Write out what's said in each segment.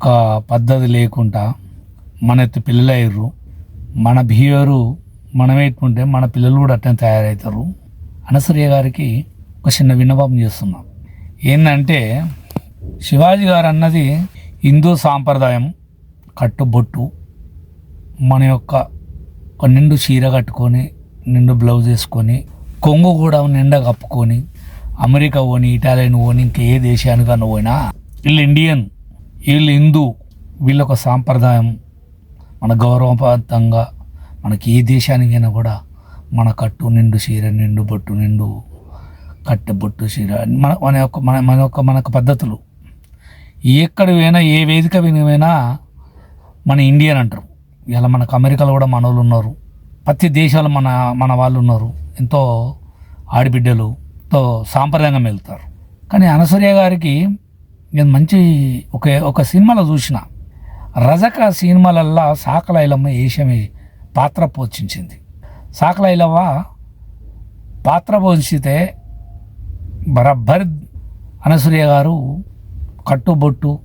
ఒక పద్ధతి లేకుండా మన ఎత్తు పిల్లలు అయ్యారు మన బిహేవియరు మనం ఎట్టుకుంటే మన పిల్లలు కూడా అట్టనే తయారవుతారు అనసూయ గారికి ఒక చిన్న విన్నపం చేస్తున్నాం. ఏంటంటే శివాజీ గారు అన్నది హిందూ సాంప్రదాయం కట్టుబొట్టు మన యొక్క ఒక నిండు చీర కట్టుకొని నిండు బ్లౌజ్ వేసుకొని కొంగు కూడా నిండా కప్పుకొని అమెరికా పోని ఇటాలియన్ పోని ఇంకా ఏ దేశానికన్నా పోయినా వీళ్ళు ఇండియన్. వీళ్ళు హిందూ వీళ్ళొక సాంప్రదాయం. మన గౌరవప్రాంతంగా మనకి ఏ దేశానికైనా కూడా మన కట్టు నిండు చీర నిండు బొట్టు నిండు కట్టె బొట్టు చీర మన మన యొక్క మన మన యొక్క మన పద్ధతులు. ఎక్కడ పోయినా ఏ వేదిక పోయినా మన ఇండియన్ అంటారు. ఇలా మనకు అమెరికాలో కూడా మన వాళ్ళు ఉన్నారు. ప్రతి దేశాలు మన మన వాళ్ళు ఉన్నారు. ఎంతో ఆడిబిడ్డలు ఎంతో సాంప్రదాయంగా వెళ్తారు కానీ అనసూయ గారికి నేను మంచి ఒక ఒక సినిమాలో చూసిన. రజక సినిమాలల్లా సాకలైలమ్మ ఏషమే పాత్ర పోషించింది. సాకలైలవ్వ పాత్ర పోషితే బరబ్బర్ అనసూయ గారు కట్టుబొట్టు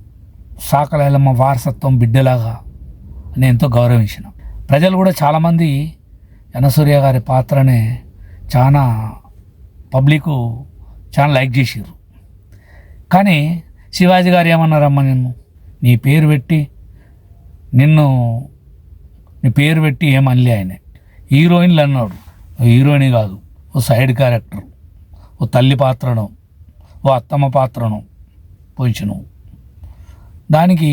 సాకలైలమ్మ వారసత్వం బిడ్డలాగా నేను ఎంతో గౌరవించిన. ప్రజలు కూడా చాలామంది అనసూయ గారి పాత్రనే చాలా పబ్లిక్ చాలా లైక్ చేసారు కానీ శివాజీ గారు ఏమన్నారమ్మా నిన్ను నీ పేరు పెట్టి నిన్ను నీ పేరు పెట్టి ఏమనలే ఆయన. హీరోయిన్లు అన్నాడు. ఓ హీరోయిన్ కాదు ఓ సైడ్ క్యారెక్టర్ ఓ తల్లి పాత్రను ఓ అత్తమ్మ పాత్రను పోయించను దానికి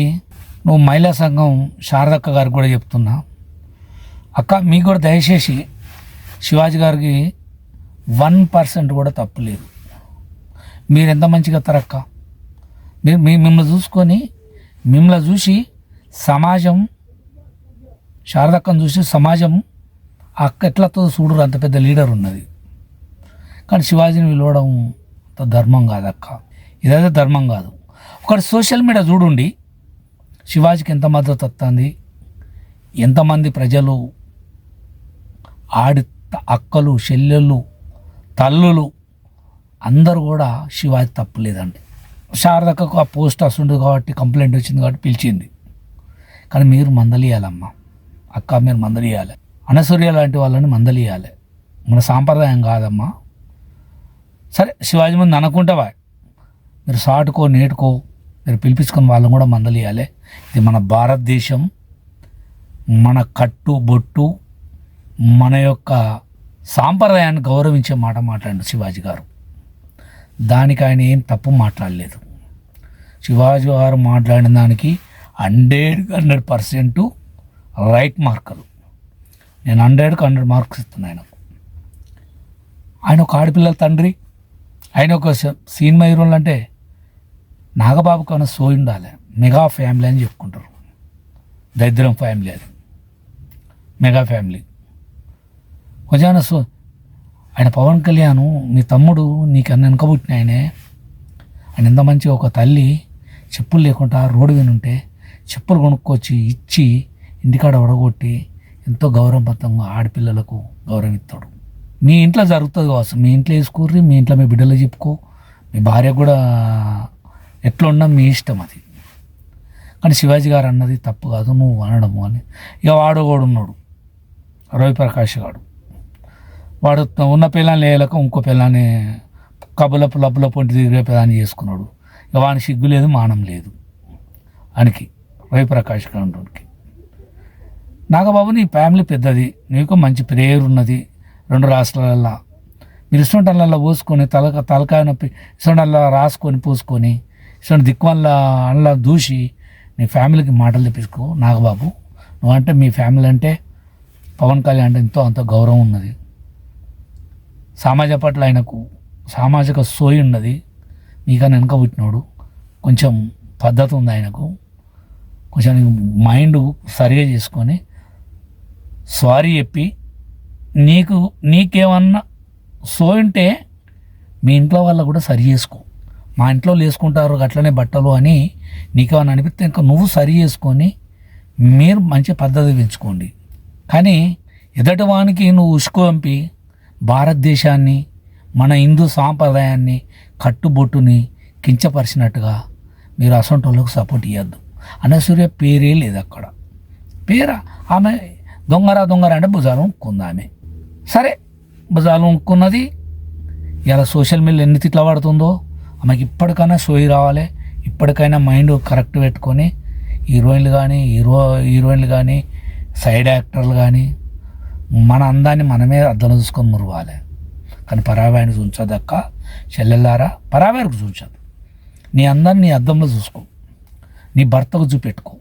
నువ్వు మహిళా సంఘం శారదక్క గారికి కూడా చెప్తున్నా. అక్క మీకు కూడా దయచేసి శివాజీ గారికి వన్ పర్సెంట్ కూడా తప్పు లేదు. మీరు ఎంత మంచిగా అక్క మిమ్మల్ని చూసుకొని మిమ్మల్ని చూసి సమాజం శారదక్కను చూసి సమాజం అక్క ఎట్లతో చూడరు అంత పెద్ద లీడర్ ఉన్నది. కానీ శివాజీని విలవడం అంత ధర్మం కాదక్క. ఇదైతే ధర్మం కాదు. ఒకటి సోషల్ మీడియా చూడండి. శివాజీకి ఎంత మద్దతు వస్తుంది? ఎంతమంది ప్రజలు ఆడి అక్కలు చెల్లెళ్ళు తల్లులు అందరూ కూడా శివాజీ తప్పులేదండి. శారదకు ఆ పోస్ట్ వస్తుంది కాబట్టి కంప్లైంట్ వచ్చింది కాబట్టి పిలిచింది. కానీ మీరు మందలియాలమ్మా. అక్క మీరు మందలియాలి. అనసూర్య లాంటి వాళ్ళని మందలియాలి. మన సాంప్రదాయం కాదమ్మా. సరే శివాజీ ముందు అనుకుంటావా మీరు సాటుకో నేటుకో మీరు పిలిపించుకున్న వాళ్ళని కూడా మందలియాలి. ఇది మన భారతదేశం. మన కట్టు బొట్టు మన యొక్క సాంప్రదాయాన్ని గౌరవించే మాట మాట్లాడండి శివాజీ గారు. దానికి ఆయన ఏం తప్పు మాట్లాడలేదు. శివాజీ గారు మాట్లాడిన దానికి హండ్రెడ్ హండ్రెడ్ పర్సెంట్ రైట్ మార్కులు. నేను హండ్రెడ్కి హండ్రెడ్ మార్క్స్ ఇస్తున్నాను ఆయనకు. ఆయన ఒక ఆడపిల్లల తండ్రి. ఆయన ఒక సినిమా హీరోలు అంటే నాగబాబు కన్నా సో ఉండాలి. మెగా ఫ్యామిలీ అని చెప్పుకుంటారు. దరిద్రం ఫ్యామిలీ అది. Mega family. కొంచెం సో ఆయన పవన్ కళ్యాణ్ నీ తమ్ముడు నీకన్నా వెనకబుట్టిన ఆయనే. ఆయన ఎంత మంచిగా ఒక తల్లి చెప్పులు లేకుండా రోడ్డు మీద ఉంటే చెప్పులు కొనుక్కొచ్చి ఇచ్చి ఇంటికాడ ఒడగొట్టి ఎంతో గౌరవబద్ధంగా ఆడపిల్లలకు గౌరవిస్తాడు. మీ ఇంట్లో జరుగుతుంది కావచ్చు. మీ ఇంట్లో వేసుకుర్రి మీ ఇంట్లో మీ బిడ్డలు చెప్పుకో. మీ భార్య కూడా ఎట్లా ఉన్నా మీ ఇష్టం అది. కానీ శివాజీ గారు అన్నది తప్పు కాదు నువ్వు అనడము అని. ఇక వాడు కూడా ఉన్నాడు రవిప్రకాష్ గాడు. వాడు ఉన్న పిల్లని వేయలేక ఇంకో పిల్లని కబులపు లబ్బుల పొంటి తిరిగే పిల్లని చేసుకున్నాడు. ఇక వాని సిగ్గు లేదు మానం లేదు. అనికి రవిప్రకాష్ గారికి నాగబాబు నీ ఫ్యామిలీ పెద్దది. నీకు మంచి ప్రేయర్ ఉన్నది రెండు రాష్ట్రాలల్లో. మీరు ఇష్టంటల్లా పోసుకొని తలక తలకాయ నొప్పి ఇష్టంటల్లా రాసుకొని పోసుకొని ఇష్టం దిక్కువల్ల అందులో దూసి నీ ఫ్యామిలీకి మాటలు తెప్పించుకో నాగబాబు. నువ్వంటే మీ ఫ్యామిలీ అంటే పవన్ కళ్యాణ్ అంటే ఎంతో అంత గౌరవం ఉన్నది. సమాజ పట్ల ఆయనకు సామాజిక సోయి ఉన్నది. మీకన్నా వెనక పుట్టినోడు. కొంచెం పద్ధతి ఉంది ఆయనకు. కొంచెం మైండ్ సరిగా చేసుకొని సారీ చెప్పి నీకు నీకేమన్నా సోయింటే మీ ఇంట్లో వాళ్ళ కూడా సరి చేసుకో. మా ఇంట్లో వేసుకుంటారు అట్లనే బట్టలు అని నీకేమన్నా అనిపిస్తే ఇంకా నువ్వు సరి చేసుకొని మీరు మంచి పద్ధతి పెంచుకోండి. కానీ ఎదటి వానికి నువ్వు పంపి భారతదేశాన్ని మన హిందూ సాంప్రదాయాన్ని కట్టుబొట్టుని కించపరిచినట్టుగా మీరు అసొంటి వాళ్ళకు సపోర్ట్ ఇవ్వద్దు అనసూయ పేరే లేదు అక్కడ. పేరా? ఆమె దొంగరా దొంగరా అంటే భుజాలు ఉక్కుంది ఆమె. సరే భుజాలు ఉక్కున్నది ఇలా సోషల్ మీడియా ఎన్ని తిట్ల పడుతుందో ఆమెకి ఇప్పటికైనా సోయి రావాలి. ఇప్పటికైనా మైండ్ కరెక్ట్ పెట్టుకొని హీరోయిన్లు కానీ హీరో హీరోయిన్లు కానీ సైడ్ యాక్టర్లు కానీ మన అందాన్ని మనమే అర్థం చూసుకొని మురవాలి కానీ పరావాయిని చూంచదక్క. చెల్లెల్లారా పరావారికి చూంచదు. నీ అందాన్ని నీ అద్దంలో చూసుకో. నీ భర్తకు చూపెట్టుకో.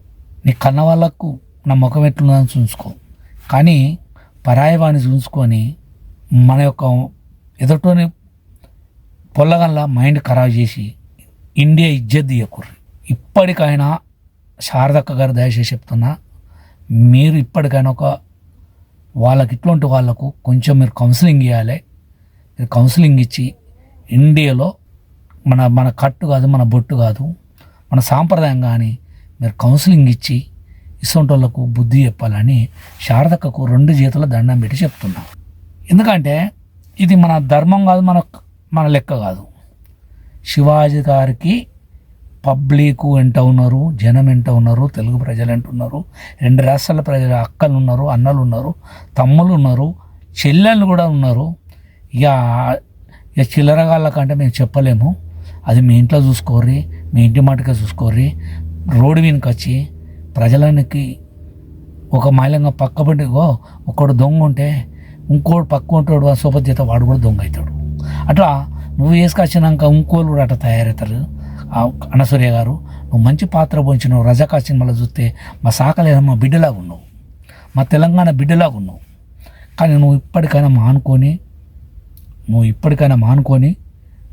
నీ కన్న వాళ్ళకు నా ముఖం ఎట్లుందని చూసుకో. కానీ పరాయవాణి చూసుకొని మన యొక్క ఎదుటోని పొల్లగల్లా మైండ్ ఖరాబ్ చేసి ఇండియా ఇజ్జత్ తీయకూర్రి. ఇప్పటికైనా శారదక్క గారు దయచేసి చెప్తున్నా మీరు ఇప్పటికైనా ఒక వాళ్ళకి ఇట్లాంటి వాళ్ళకు కొంచెం మీరు కౌన్సిలింగ్ ఇవ్వాలి మీరు కౌన్సిలింగ్ ఇచ్చి ఇండియాలో మన మన కట్టు కాదు మన బొట్టు కాదు మన సాంప్రదాయం కానీ మీరు కౌన్సిలింగ్ ఇచ్చి ఇటువంటి వాళ్ళకు బుద్ధి చెప్పాలని శారదక్కకు రెండు చేతుల దండం పెట్టి చెప్తున్నా. ఎందుకంటే ఇది మన ధర్మం కాదు మన మన లెక్క కాదు. శివాజీ గారికి పబ్లిక్ ఎంత ఉన్నారు జనం ఎంత ఉన్నారు తెలుగు ప్రజలు ఎంత ఉన్నారు రెండు రాష్ట్రాల ప్రజలు అక్కలు ఉన్నారు అన్నలు ఉన్నారు తమ్ములు ఉన్నారు చెల్లెళ్ళు కూడా ఉన్నారు. ఇక ఇక చిల్లరగాళ్ళకంటే మేము చెప్పలేము. అది మీ ఇంట్లో చూసుకోర్రి మీ ఇంటి మాటగా చూసుకోర్రి. రోడ్డు వెనుక వచ్చి ప్రజలకి ఒక మైలంగా పక్క పడిగో ఒకడు దొంగ ఉంటే ఇంకోడు పక్క ఉంటాడు ఆ సోపతి చేత వాడు కూడా దొంగ అవుతాడు. అట్లా నువ్వు వేసుకొచ్చినాక ఇంకోళ్ళు కూడా అట్లా తయారవుతారు. ఆ గారు నువ్వు మంచి పాత్ర పోంచినావు రజాకా సినిమాలో చూస్తే మా సాకలేదా బిడ్డలాగా ఉన్నావు. మా తెలంగాణ బిడ్డలాగా ఉన్నావు. కానీ నువ్వు ఇప్పటికైనా మానుకొని నువ్వు ఇప్పటికైనా మానుకొని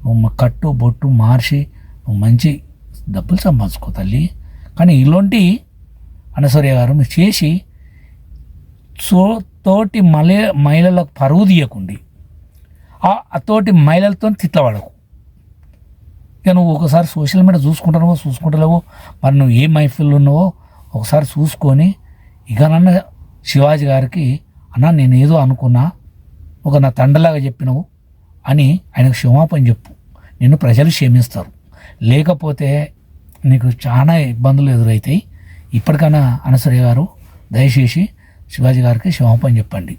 నువ్వు మా కట్టు బొట్టు మార్చి నువ్వు మంచి డబ్బులు సంపాదించుకో తల్లి. కానీ ఇలాంటి అనసూర్య గారు నువ్వు చేసి సో తోటి మలే మహిళలకు పరువు తీయకుండి. ఆ ఆ తోటి మహిళలతో తిట్లవాడకు ఇక నువ్వు ఒకసారి సోషల్ మీడియా చూసుకుంటున్నావో చూసుకుంటలేవో మరి నువ్వు ఏ మైఫిల్లో ఉన్నావో ఒకసారి చూసుకొని ఇక నన్న శివాజీ గారికి అన్న నేను ఏదో అనుకున్నా ఒక నా తండ్రిలాగా చెప్పినావు అని ఆయనకు క్షమాపణ చెప్పు. నిన్ను ప్రజలు క్షమిస్తారు. లేకపోతే నీకు చాలా ఇబ్బందులు ఎదురవుతాయి ఇప్పటికైనా అనసూయ గారు దయచేసి శివాజీ గారికి క్షమాపణ చెప్పండి.